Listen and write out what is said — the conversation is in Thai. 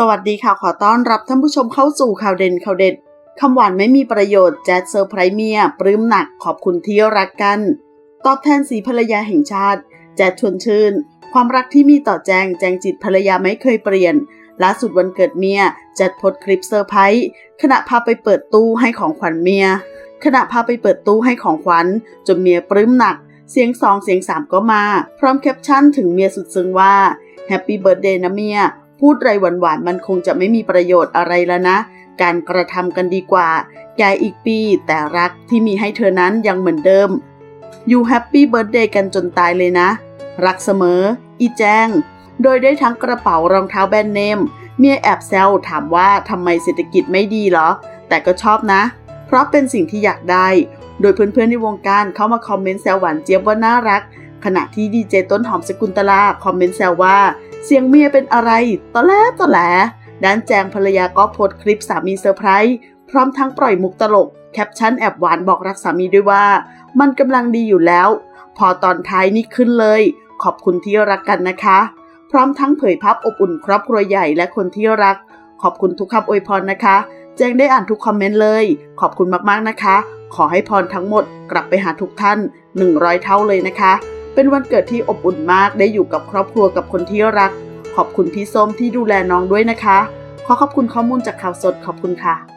สวัสดีค่ะ ขอต้อนรับท่านผู้ชมเข้าสู่ข่าวเด่นข่าวเด็ดคำหวานไม่มีประโยชน์แจ๊ดเซอร์ไพรส์เมียปลื้มหนักขอบคุณที่รักกัน ตอบแทนสีภรรยาแห่งชาติ แจ๊ดชวนชื่น ความรักที่มีต่อแจงแจงจิตภรรยาไม่เคยเปลี่ยนล่าสุดวันเกิดเมียแจ๊ดโพสคลิปเซอร์ไพรส์ขณะพาไปเปิดตู้ให้ของขวัญเมีย ขณะพาไปเปิดตู้ให้ของขวัญจนเมียปลื้มหนัก เสียงสองเสียงสามก็มา พร้อมแคปชั่นถึงเมียสุดซึ้งว่าแฮปปี้เบิร์ดเดย์นะเมีย พูดไรหวานๆมันคงจะไม่มีประโยชน์อะไรแล้วนะ การกระทำกันดีกว่าแกอีกปีแต่รักที่มีให้เธอนั้นยังเหมือนเดิมอยู่แฮปปี้เบิร์ดเดย์กันจนตายเลยนะ รักเสมอ อีแจ้ง โดยได้ทั้งกระเป๋ารองเท้าแบรนด์เนม เมียแอบแซวถามว่าทำไมเศรษฐกิจไม่ดีเหรอ แต่ก็ชอบนะ เพราะเป็นสิ่งที่อยากได้ โดยเพื่อนๆในวงการเข้ามาคอมเมนต์แซวหวานเจี๊ยบว่าน่ารัก ขณะที่ดีเจต้นหอมสกุลตลาคอมเมนต์แซวว่า เสียงเมียเป็นอะไรตอแลตอแหลด้านแจงภรรยาก็โพสต์คลิปสามีเซอร์ไพรส์พร้อมทั้งปล่อยมุกตลก แคปชั่นแอบหวานบอกรักสามีด้วยว่า มันกำลังดีอยู่แล้ว พอตอนท้ายนี่ขึ้นเลย ขอบคุณที่รักกันนะคะ พร้อมทั้งเผยภาพอบอุ่นครอบครัวใหญ่และคนที่รัก ขอบคุณทุกคำอวยพรนะคะ แจงได้อ่านทุกคอมเมนต์เลย ขอบคุณมากๆนะคะ ขอให้พรทั้งหมดกลับไปหาทุกท่าน 100 เท่าเลยนะคะ เป็นวันเกิดที่อบอุ่นมากได้อยู่กับครอบครัวกับคนที่รัก ขอบคุณพี่ส้มที่ดูแลน้องด้วยนะคะ ขอขอบคุณข้อมูลจากข่าวสดขอบคุณค่ะ